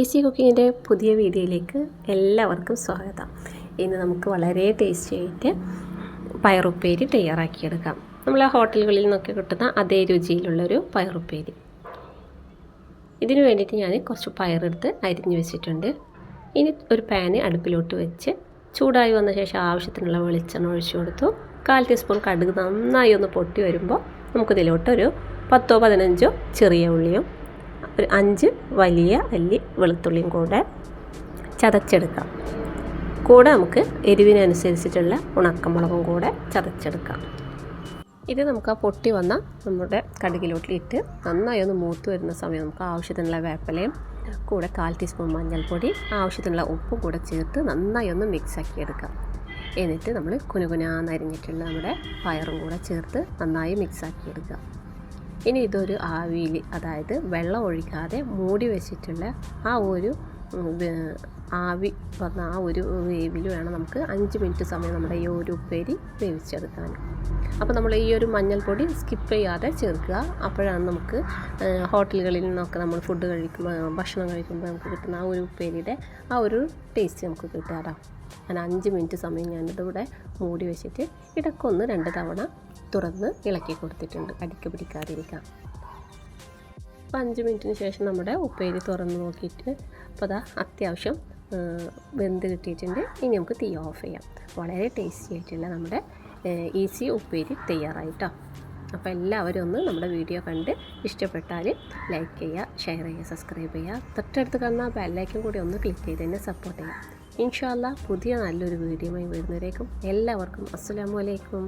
Easy കുക്കിങ്ങിന്റെ പുതിയ വീഡിയോയിലേക്ക് എല്ലാവർക്കും സ്വാഗതം. ഇന്ന് നമുക്ക് വളരെ ടേസ്റ്റി ആയിട്ട് പയറുപ്പേരി തയ്യാറാക്കിയെടുക്കാം. നമ്മൾ ഹോട്ടലുകളിൽ നിന്നൊക്കെ കിട്ടുന്ന അതേ രുചിയിലുള്ളൊരു പയറുപ്പേരി. ഇതിനു വേണ്ടിയിട്ട് ഞാൻ കുറച്ച് പയറെടുത്ത് അരിഞ്ഞു വെച്ചിട്ടുണ്ട്. ഇനി ഒരു പാന് അടുപ്പിലോട്ട് വെച്ച് ചൂടായി വന്ന ശേഷം ആവശ്യത്തിനുള്ള വെളിച്ചെണ്ണ ഒഴിച്ചു കൊടുത്തു. കാൽ ടീസ്പൂൺ കടുക് നന്നായി ഒന്ന് പൊട്ടി വരുമ്പോൾ നമുക്കിതിലോട്ടൊരു പത്തോ പതിനഞ്ചോ ചെറിയ ഉള്ളിയും ഒരു അഞ്ച് വലിയ അല്ലി വെളുത്തുള്ളിയും കൂടെ ചതച്ചെടുക്കാം. കൂടെ നമുക്ക് എരിവിനനുസരിച്ചിട്ടുള്ള ഉണക്കമുളകും കൂടെ ചതച്ചെടുക്കാം. ഇത് നമുക്ക് ആ പൊട്ടി വന്ന നമ്മുടെ കടുകിലോട്ടിലിട്ട് നന്നായി ഒന്ന് മൂത്ത് വരുന്ന സമയം നമുക്ക് ആവശ്യത്തിനുള്ള വേപ്പലയും കൂടെ കാൽ ടീസ്പൂൺ മഞ്ഞൾപ്പൊടി ആവശ്യത്തിനുള്ള ഉപ്പും കൂടെ ചേർത്ത് നന്നായി ഒന്ന് മിക്സാക്കി എടുക്കാം. എന്നിട്ട് നമ്മൾ കുനുകുനാന്നരിഞ്ഞിട്ടുള്ള നമ്മുടെ പയറും കൂടെ ചേർത്ത് നന്നായി മിക്സാക്കി എടുക്കുക ഇനി ഇതൊരു ആവിയിൽ അതായത് വെള്ളം ഒഴിക്കാതെ മൂടി വെച്ചിട്ടുള്ള ആ ഒരു ആവി വന്ന ആ ഒരു വേവിൽ വേണം നമുക്ക് അഞ്ച് മിനിറ്റ് സമയം നമ്മുടെ ഈ ഒരു ഉപ്പേരി വേവിച്ചെടുക്കാൻ. അപ്പോൾ നമ്മൾ ഈ ഒരു മഞ്ഞൾപ്പൊടി സ്കിപ്പ് ചെയ്യാതെ ചേർക്കുക. അപ്പോഴാണ് നമുക്ക് ഹോട്ടലുകളിൽ നിന്നൊക്കെ നമ്മൾ ഫുഡ് കഴിക്കുമ്പോൾ ഭക്ഷണം കഴിക്കുമ്പോൾ നമുക്ക് കിട്ടുന്ന ആ ഒരു ഉപ്പേരിയുടെ ആ ഒരു ടേസ്റ്റ് നമുക്ക് കിട്ടാറാം. ഞാൻ അഞ്ച് മിനിറ്റ് സമയം ഞാനിതിവിടെ മൂടി വെച്ചിട്ട് ഇടയ്ക്കൊന്ന് രണ്ട് തവണ തുറന്ന് ഇളക്കി കൊടുത്തിട്ടുണ്ട്. അടിക്ക് പിടിക്കാതിരിക്കാം അപ്പോൾ അഞ്ച് മിനിറ്റിന് ശേഷം നമ്മുടെ ഉപ്പേരി തുറന്ന് നോക്കിയിട്ട് അപ്പോൾ അതാ അത്യാവശ്യം വെന്ത് കിട്ടിയിട്ടുണ്ട്. ഇനി നമുക്ക് തീ ഓഫ് ചെയ്യാം. വളരെ ടേസ്റ്റി ആയിട്ടുള്ള നമ്മുടെ ഈസി ഉപ്പേരി തയ്യാറായിട്ടോ. അപ്പോൾ എല്ലാവരും ഒന്ന് നമ്മുടെ വീഡിയോ കണ്ട് ഇഷ്ടപ്പെട്ടാൽ ലൈക്ക് ചെയ്യുക ഷെയർ ചെയ്യുക സബ്സ്ക്രൈബ് ചെയ്യുക. തൊട്ടടുത്ത് കാണുന്ന ബെല്ലൈക്കും കൂടി ഒന്ന് ക്ലിക്ക് ചെയ്ത് തന്നെ സപ്പോർട്ട് ചെയ്യുക. ഇൻഷാല്ല പുതിയ നല്ലൊരു വീഡിയോയുമായി വരുന്നവരേക്കും എല്ലാവർക്കും അസ്സാം വലൈക്കും